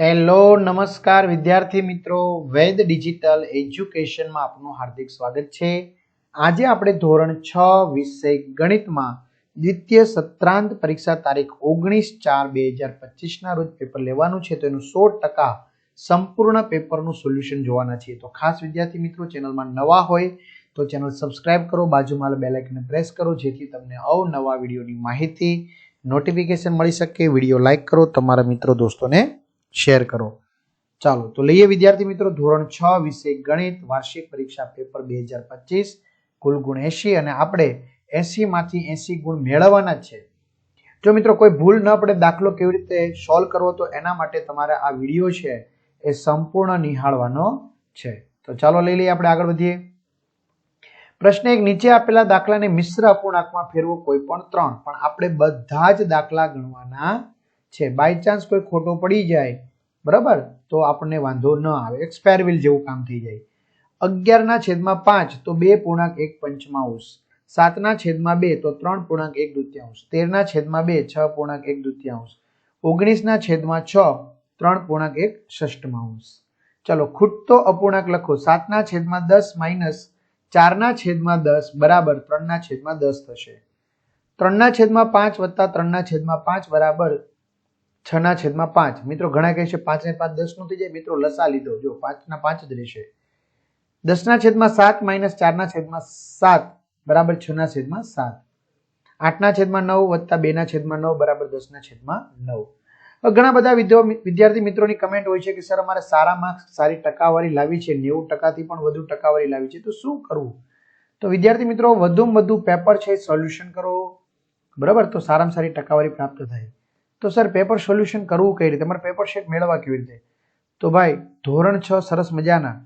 Hello નમસ્કાર વિદ્યાર્થી મિત્રો. વેદ ડિજિટલ એજ્યુકેશનમાં આપનું હાર્દિક સ્વાગત છે. આજે આપણે ધોરણ છ વિષય ગણિતમાં દ્વિતીય સત્રાંત પરીક્ષા તારીખ ઓગણીસ ચાર બે હજાર પચીસના રોજ પેપર લેવાનું છે. તો એનું સો ટકા સંપૂર્ણ પેપરનું સોલ્યુશન જોવાના છીએ. તો ખાસ વિદ્યાર્થી મિત્રો ચેનલમાં નવા હોય તો ચેનલ સબસ્ક્રાઇબ કરો. બાજુમાં બેલાઇકને પ્રેસ કરો, જેથી તમને અવનવા વિડીયોની માહિતી નોટિફિકેશન મળી શકે. વીડિયો લાઇક કરો. તમારા મિત્રો, દોસ્તોને શેર કરો. ચાલો, તો લઈએ વિદ્યાર્થી મિત્રો, ધોરણ છ વિષય ગણિત વાર્ષિક પરીક્ષા પેપર બે હજાર પચીસ, કુલ ગુણ એસી અને આપણે એસી માંથી એસી ગુણ મેળવવાના છે. જો મિત્રો કોઈ ભૂલ ન પડે, દાખલો કેવી રીતે સોલ્વ કરવો, તો એના માટે તમારે આ વીડિયો છે એ સંપૂર્ણ નિહાળવાનો છે. તો ચાલો લઈ લઈએ આપણે આગળ વધીએ. પ્રશ્ન એક, નીચે આપેલા દાખલાને મિશ્ર અપૂર્ણાંકમાં ફેરવો કોઈ પણ ત્રણ, પણ આપણે બધા જ દાખલા ગણવાના છે. બાય ચાન્સ કોઈ ખોટો પડી જાય, બરાબર? તો આપણને વાંધો ન આવે. એક સ્પેર વ્હીલ જેવું કામ થઈ જાય. અગિયારના છેદમાં પાંચ, તો બે પૂર્ણાંક એક પંચમાંશ. સાતના છેદમાં બે, તો ત્રણ પૂર્ણાંક એક દુત્યાંશ. તેરના છેદમાં બે, છ પૂર્ણાંક એક દુત્યાંશ. ઓગણીસના છેદમાં છ, ત્રણ પૂર્ણાંક એક ષષ્ટમાંશ ચલો, ખૂટતો અપૂર્ણાંક લખો. સાતના છેદમાં દસ માઇનસ ચારના છેદમાં દસ, બરાબર, ત્રણના છેદમાં દસ થશે. ત્રણના છેદમાં પાંચ વત્તા ત્રણના છેદમાં પાંચ બરાબર છના છેદમાં પાંચ. મિત્રો, ઘણા કહે છે પાંચ ને પાંચ દસનું થઈ જાય. મિત્રો, લસા લીધો. જો પાંચ ના પાંચ જ રહેશે. દસના છેદમાં સાત માઇનસ ચારના છેદમાં સાત બરાબર છના છેદમાં સાત. આઠના છેદમાં નવ વત્તા બેના છેદમાં નવ બરાબર દસના છેદમાં નવ. ઘણા બધા વિદ્યો- વિદ્યાર્થી મિત્રોની કમેન્ટ હોય છે કે, સર, અમારે સારા માર્ક્સ સારી ટકાવારી લાવી છે, નેવું ટકાથી પણ વધુ ટકાવારી લાવી છે. તો શું કરવું? તો વિદ્યાર્થી મિત્રો, વધુમાં વધુ પેપર છે સોલ્યુશન કરો. બરાબર? તો સારામાં સારી ટકાવારી પ્રાપ્ત થાય. તો સર પેપર સોલ્યુશન કરવું કઈ રીતે? મારે પેપર શેટ મેળવવા કેવી રીતે? તો ભાઈ, ધોરણ છ સરસ મજાના.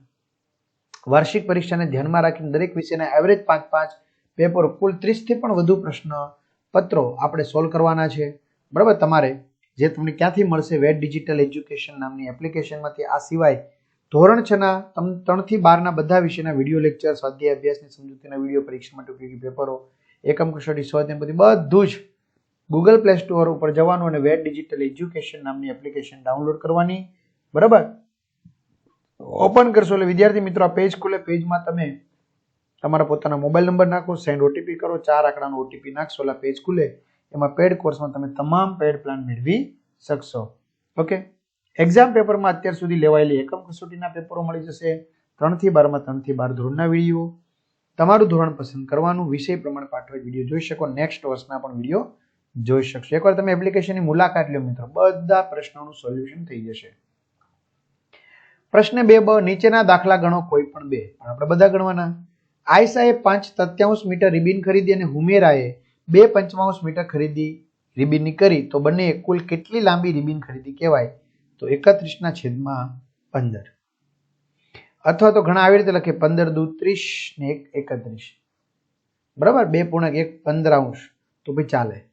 વાર્ષિક પરીક્ષાને ધ્યાનમાં રાખીને દરેક વિષયના એવરેજ પાંચ પાંચ પેપર કુલ ત્રીસથી પણ વધુ પ્રશ્ન, પત્રો આપણે સોલ્વ કરવાના છે. બરાબર? તમારે જે તમને ક્યાંથી મળશે વેટ ડિજિટલ એજ્યુકેશન નામની એપ્લિકેશનમાંથી આ સિવાય ધોરણ છના ત્રણથી બારના બધા વિષયના વીડિયો લેક્ચર સ્વાધ્યાય અભ્યાસની સમજૂતીના વીડિયો પરીક્ષા માટે ઉપયોગી પેપરો એકમ કસોટી સ્વાધ્યાય બધી બધું જ ગૂગલ પ્લે સ્ટોર ઉપર જવાનું અને વેટ ડિજિટલ એજ્યુકેશન નામની એપ્લિકેશન ડાઉનલોડ કરવાની. બરાબર? ઓપન કરશો એટલે વિદ્યાર્થી મિત્રો, આ પેજ ખુલે. પેજમાં તમે તમારા પોતાના મોબાઈલ નંબર નાખો સેન્ડ ઓટીપી કરો, ચાર આંકડાનો ઓટીપી નાખશો એટલે પેજ ખુલે. એમાં પેડ કોર્સમાં તમે તમામ પેડ પ્લાન મેળવી શકશો. ઓકે એક્ઝામ પેપરમાં અત્યાર સુધી લેવાયેલી એકમ કસોટીના પેપરો મળી જશે. ત્રણથી બારમાં ત્રણથી બાર ધોરણના વીડિયો. તમારું ધોરણ પસંદ કરવાનું, વિષય પ્રમાણે પાઠવેલ વીડિયો જોઈ શકો. નેક્સ્ટ વર્ષના પણ વીડિયો જોઈ શકશો. એકવાર તમે એપ્લિકેશનની મુલાકાત લો મિત્રો. બધા પ્રશ્નોનું સોલ્યુશન થઈ જશે. પ્રશ્ન બે બ, નીચેના દાખલા ગણો કોઈ પણ બે. પણ આપણે બધા ગણવાના. આયસાએ પાંચ સત્યાવીસ મીટર રિબિન ખરીદી અને હુમેરાએ બે પંચમાંશ મીટર ખરીદી રિબિનની કરી. તો બંને કુલ કેટલી લાંબી રિબિન ખરીદી કહેવાય? તો એકત્રીસના છેદમાં પંદર. અથવા તો ઘણા આવી રીતે લખે, પંદર દુ ત્રીસ ને એક એકત્રીસ. બરાબર? બે પૂર્ણક એક પંદરાંશ તો ભાઈ ચાલે.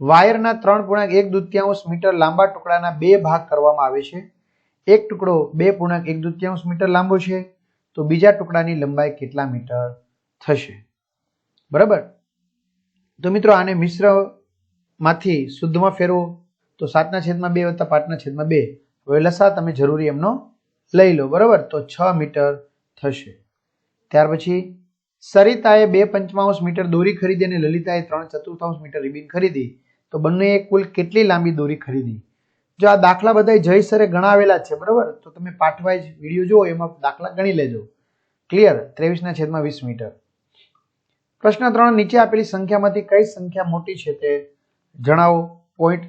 વાયરના ત્રણ પૂર્ણાંક એક દુત્યાંશ મીટર લાંબા ટુકડાના બે ભાગ કરવામાં આવે છે. એક ટુકડો બે પૂર્ણાંક એક દુત્યાંશ મીટર લાંબો છે. તો બીજા ટુકડાની લંબાઈ કેટલા મીટર થશે? બરાબર? તો મિત્રો આને મિશ્રમાંથી શુદ્ધમાં ફેરવો. તો સાતના છેદમાં બે વત્તા પાંચના છેદમાં બે. હવે લસા તમે જરૂરી એમનો લઈ લો. બરાબર? તો છ મીટર થશે. ત્યાર પછી સરિતાએ બે પંચમાંશ મીટર દોરી ખરીદી અને લલિતાએ ત્રણ ચતુર્થાંશ મીટર રિબિન ખરીદી. તો બંનેએ કુલ કેટલી લાંબી દોરી ખરીદી? જો આ દાખલા બધા જય સરે ગણાવેલા છે, બરાબર? તો તમે પાઠવાઇઝ વીડિયો જુઓ, એમાં દાખલા ગણી લેજો. ક્લિયર ત્રેવીસના છેદમાં વીસ મીટર. પ્રશ્ન ત્રણ, નીચે આપેલી સંખ્યામાંથી કઈ સંખ્યા મોટી છે તે જણાવો? પોઈન્ટ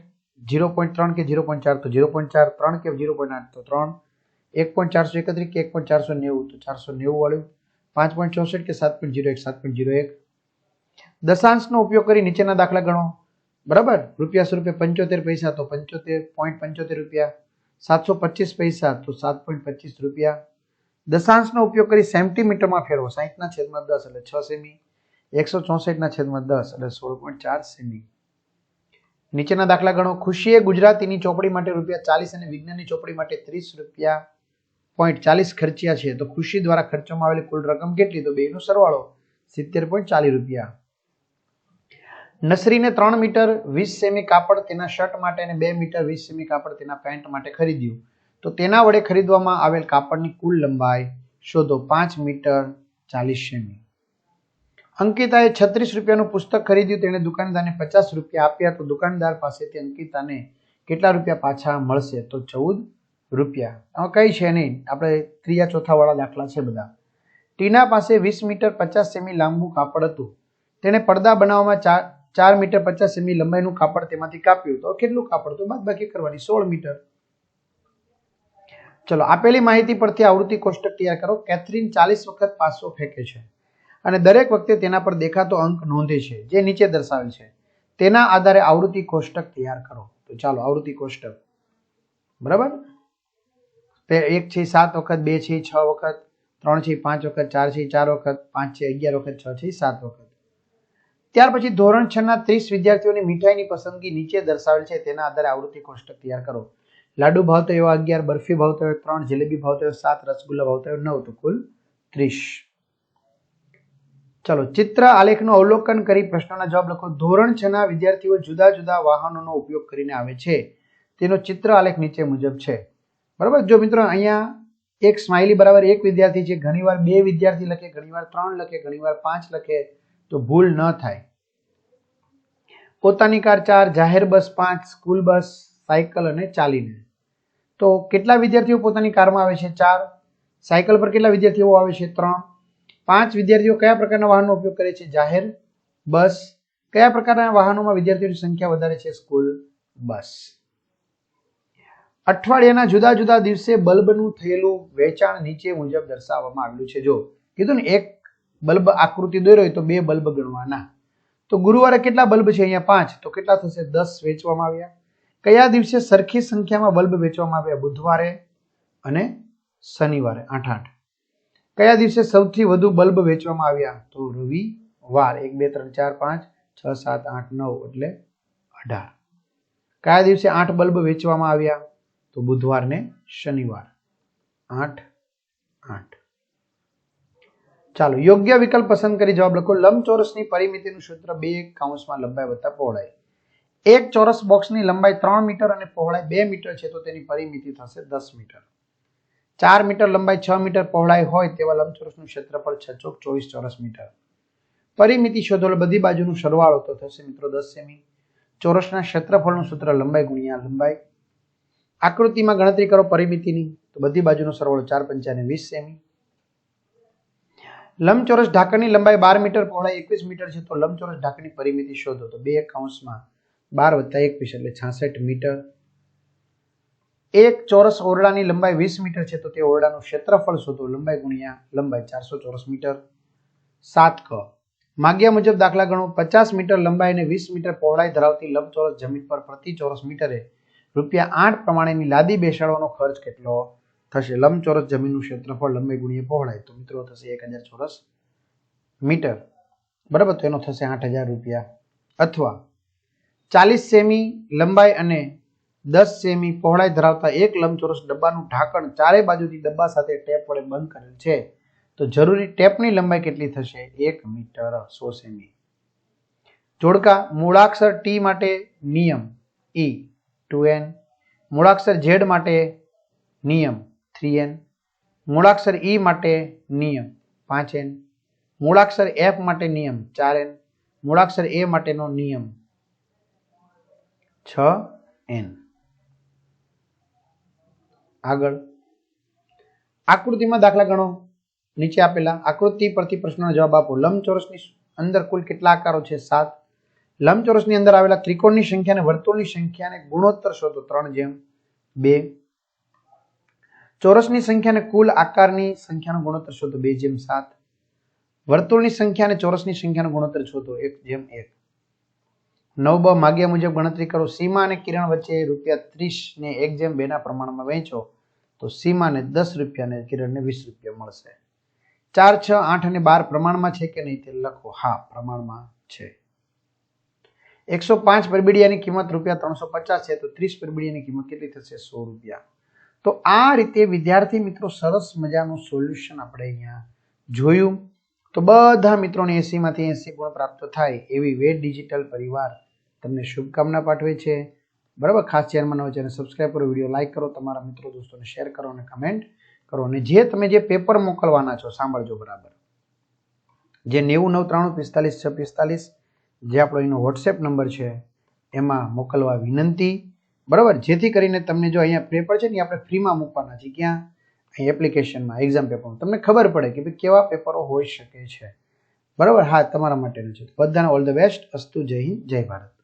ઝીરો પોઈન્ટ ત્રણ કે ઝીરો પોઈન્ટ ચાર? તો ઝીરો પોઈન્ટ ચાર ત્રણ કે ઝીરો પોઈન્ટ આઠ? તો ત્રણ. એક પોઈન્ટ ચારસો એકત્રીસ કે એક પોઈન્ટ ચારસો નેવું? તો ચારસો નેવું વાળું પાંચ પોઈન્ટ ચોસઠ કે સાત પોઈન્ટ ઝીરો એક? સાત પોઈન્ટ ઝીરો એક. દશાંશનો ઉપયોગ કરી નીચેના દાખલા ગણો. બરાબર? રૂપિયા સ્વરૂપે પંચોતેર પૈસા, તો પંચોતેર પોઈન્ટ પંચોતેર રૂપિયા. સાતસો પચીસ પૈસા, તો સાત પોઈન્ટ પચીસ રૂપિયા. દશાંશનો ઉપયોગ કરી સેન્ટીમીટરમાં ફેરવો. સાહીઠના છેદમાં દસ એટલે છ સેમી. એકસો ચોસઠના છેદમાં દસ એટલે સોળ પોઈન્ટ ચાર સેમી. નીચેના દાખલા ગણો. ખુશીએ ગુજરાતીની ચોપડી માટે રૂપિયા ચાલીસ અને વિજ્ઞાનની ચોપડી માટે ત્રીસ રૂપિયા પોઈન્ટ ચાલીસ ખર્ચ્યા છે. તો ખુશી દ્વારા ખર્ચવામાં આવેલી કુલ રકમ કેટલી? તો બેનો સરવાળો સિત્તેર પોઈન્ટ ચાલીસ રૂપિયા. નસરીને ત્રણ મીટર વીસ સેમી કાપડ તેના શર્ટ માટે અને બે મીટર વીસ સેમી કાપડ તેના પેન્ટ માટે ખરીદ્યું. તો તેના વડે ખરીદવામાં આવેલ કાપડની કુલ લંબાઈ શોધો પાંચ મીટર ચાલીસ સેમી. અંકિતાએ છત્રીસ રૂપિયાનું પુસ્તક ખરીદ્યું, તેણે દુકાનદારને પચાસ રૂપિયા આપ્યા, તો દુકાનદાર પાસેથી અંકિતાને કેટલા રૂપિયા પાછા મળશે? તો ચૌદ રૂપિયા. આમાં કઈ છે નહીં, આપણે ત્રીજા ચોથાવાળા દાખલા છે બધા. ટીના પાસે વીસ મીટર પચાસ સેમી લાંબુ કાપડ હતું. તેણે પડદા બનાવવામાં ચાર મીટર પચાસ સેમી લંબાઈનું કાપડ તેમાંથી કાપ્યું. તો કેટલું કાપડ? તો બાદ બાકી કરવાની સોળ મીટર. ચલો આપેલી માહિતી પરથી આવૃત્તિ કોષ્ટક તૈયાર કરો. કેથરીન ચાલીસ વખત પાસો ફેંકે છે. અને દરેક વખતે તેના પર દેખાતો અંક નોંધે છે, જે નીચે દર્શાવેલ છે. તેના આધારે આવૃત્તિ કોષ્ટક તૈયાર કરો. તો ચાલો, આવૃત્તિ કોષ્ટક. બરાબર? તે એક છે, સાત વખત, બે છે, છ વખત, ત્રણ છે, પાંચ વખત, ચાર છે, ચાર વખત, પાંચ છે, અગિયાર વખત, છ છે, સાત વખત. ત્યાર પછી ધોરણ છ ના ત્રીસ વિદ્યાર્થીઓની મીઠાઈની પસંદગી નીચે દર્શાવેલ છે. તેના આધારે આવૃત્તિ કોષ્ટક તૈયાર કરો. લાડુ ભાવતો એવો અગિયાર, બરફી ભાવતો હોય ત્રણ, જલેબી ભાવતો હોય સાત, રસગુલ્લા ભાવતો હોય નવ તો કુલ ત્રીસ. ચાલો, ચિત્ર આલેખનું અવલોકન કરી પ્રશ્નોના જવાબ લખો. ધોરણ છ ના વિદ્યાર્થીઓ જુદા જુદા વાહનોનો ઉપયોગ કરીને આવે છે. તેનો ચિત્ર આલેખ નીચે મુજબ છે. બરાબર? જો મિત્રો અહીંયા એક સ્માઇલી બરાબર એક વિદ્યાર્થી છે, ઘણીવાર બે વિદ્યાર્થી લખે, ઘણીવાર ત્રણ લખે, ઘણીવાર પાંચ લખે. તો ભૂલ ન થાય. પોતાની કાર ચાર, જાહેર બસ પાંચ, સ્કૂલ બસ, સાયકલ અને ચાલીને. તો કેટલા વિદ્યાર્થીઓ પોતાની કારમાં આવે છે? ચાર. સાયકલ પર કેટલા વિદ્યાર્થીઓ આવે છે? ત્રણ. પાંચ વિદ્યાર્થીઓ કયા પ્રકારના વાહનનો ઉપયોગ કરે છે? જાહેર બસ. કયા પ્રકારના વાહનોમાં વિદ્યાર્થીઓની સંખ્યા વધારે છે? School bus. અઠવાડિયાના જુદા જુદા દિવસે બલ્બનું થયેલું વેચાણ નીચે મુજબ દર્શાવવામાં આવેલું છે. જો કીધું ને, એક બલ્બ આકૃતિ દોર્યો હોય તો બે બલ્બ ગણવાના. તો ગુરુવારે કેટલા બલ્બ છે અહીંયા? પાંચ. તો કેટલા થશે? દસ વેચવામાં આવ્યા. કયા દિવસે સરખી સંખ્યામાં બલ્બ વેચવામાં આવ્યા? બુધવારે અને શનિવારે. આઠ આઠ. કયા દિવસે સૌથી વધુ બલ્બ વેચવામાં આવ્યા? તો રવિવાર. એક, બે, ત્રણ, ચાર, પાંચ, છ, સાત, આઠ, નવ, એટલે અઢાર. કયા દિવસે આઠ બલ્બ વેચવામાં આવ્યા? તો બુધવાર ને શનિવાર. આઠ આઠ. ચાલો, યોગ્ય વિકલ્પ પસંદ કરી જવાબ લખો. લંબચોરસની પરિમિતિનું સૂત્ર બે કાઉન્સમાં લંબાઈ વત્તા પહોળાઈ. એક ચોરસ બોક્સની લંબાઈ ત્રણ મીટર અને પહોળાઈ બે મીટર છે, તો તેની પરિમિતિ થશે દસ મીટર. ચાર મીટર લંબાઈ છ મીટર પહોળાઈ હોય તેવા લંબચોરસનું ક્ષેત્રફળ છ ચોક ચોવીસ ચોરસ મીટર. પરિમિતિ શોધો બધી બાજુનું સરવાળો તો થશે મિત્રો દસ સેમી. ચોરસના ક્ષેત્રફળનું સૂત્ર લંબાઈ ગુણ્યા લંબાઈ. આકૃતિમાં ગણતરી કરો પરિમિતિની, તો બધી બાજુનો સરવાળો ચાર પંચાને વીસ સેમી. લંબચોરસ ઢાંકણની લંબાઈ બાર મીટર, પહોળાઈ એકવીસ મીટર છે, તો લંબચોરસ ઢાંકણની પરિમિતિ શોધો. તો બે કાઉન્સમાં બાર વત્તા એકવીસ એટલે છાસઠ મીટર. એક ચોરસ ઓરડાની લંબાઈ વીસ મીટર છે, તો તે ઓરડાનું ક્ષેત્રફળ શોધો. લંબાઈ ગુણ્યા લંબાઈ ચારસો ચોરસ મીટર. સાત ક. માગ્યા મુજબ દાખલા ગણો. પચાસ મીટર લંબાઈ અને વીસ મીટર પહોળાઈ ધરાવતી લંબચોરસ જમીન પર પ્રતિ ચોરસ મીટરે રૂપિયા આઠ પ્રમાણેની લાદી બેસાડવાનો ખર્ચ કેટલો? થશે. લંબચોરસ જમીનનું ક્ષેત્રફળ લંબાઈ ગુણીએ પહોળાઈ તો મિત્રો થશે એક હજાર ચોરસ મીટર. બરાબર? તો એનો થશે આઠ હજાર રૂપિયા. અથવા ચાલીસ સેમી લંબાઈ અને દસ સેમી પહોળાઈ ધરાવતા એક લંબચોરસ ડબ્બાનું ઢાંકણ ચારે બાજુથી ડબ્બા સાથે ટેપ વડે બંધ કરેલ છે. તો જરૂરી ટેપની લંબાઈ કેટલી થશે? એક મીટર સો સેમી. જોડકા, મૂળાક્ષર ટી માટે નિયમ. E to N. મૂળાક્ષર ઝેડ માટે નિયમ. થ્રી એન મૂળાક્ષર ઈ માટે નિયમ પાંચ એન. મૂળાક્ષર એફ માટે નિયમ ચાર એન. મૂળાક્ષર એ માટેનો નિયમ છ એન. આગળ. આકૃતિમાં દાખલા ગણો. નીચે આપેલા આકૃતિ પરથી પ્રશ્નનો જવાબ આપો. લંબચોરસની અંદર કુલ કેટલા આકારો છે? સાત. લંબચોરસની અંદર આવેલા ત્રિકોણની સંખ્યા અને વર્તુળની સંખ્યાને ગુણોત્તર શોધો. ત્રણ જેમ. બે. ચોરસની સંખ્યા અને કુલ આકારની સંખ્યાનો ગુણોત્તર શોધો, બે જેમ સાત. વર્તુળની સંખ્યા અને ચોરસની સંખ્યાનો ગુણોત્તર શોધો, એક જેમ એક. નવ બ માગ્યા મુજબ ગણતરી કરો, સીમા અને કિરણ વચ્ચે રૂપિયા ત્રીસ ને એક જેમ બે ના પ્રમાણમાં વહેંચો, તો સીમાને દસ રૂપિયા અને કિરણને વીસ રૂપિયા મળશે. ચાર, છ, આઠ અને બાર પ્રમાણમાં છે કે નહીં તે લખો. હા, પ્રમાણમાં છે. એકસો પાંચ પરબીડિયાની કિંમત રૂપિયા ત્રણસો પચાસ છે, તો ત્રીસ પરબીડિયાની કિંમત કેટલી થશે? સો રૂપિયા. તો આ રીતે વિદ્યાર્થી મિત્રો સરસ મજાનું સોલ્યુશન આપણે અહીંયા જોયું. તો બધા મિત્રોને એસીમાંથી એસી ગુણ પ્રાપ્ત થાય એવી વેદ ડિજિટલ પરિવાર તમને શુભકામના પાઠવે છે. બરાબર? ખાસ ચેનલમાં નવો ચેનલ સબસ્ક્રાઈબ કરો વીડિયો લાઇક કરો, તમારા મિત્રો દોસ્તોને શેર કરો અને કમેન્ટ કરો. અને જે તમે જે પેપર મોકલવાના છો, સાંભળજો બરાબર. જે નેવું, નવ, ત્રાણું, પિસ્તાલીસ, છ, પિસ્તાલીસ જે આપણો એનો વોટ્સએપ નંબર છે, એમાં મોકલવા વિનંતી. બરાબર? જેથી કરીને તમને જો અહીંયા પેપર છે ને આપણે ફ્રીમાં મૂકવાના છે ક્યાં? અહીં એપ્લિકેશનમાં એક્ઝામ પેપરમાં તમને ખબર પડે કે ભાઈ કેવા પેપરો હોઈ શકે છે. બરાબર? હા, તમારા માટેનું છે. બધાને ઓલ ધ બેસ્ટ અસ્તુ, જય હિન્દ, જય ભારત.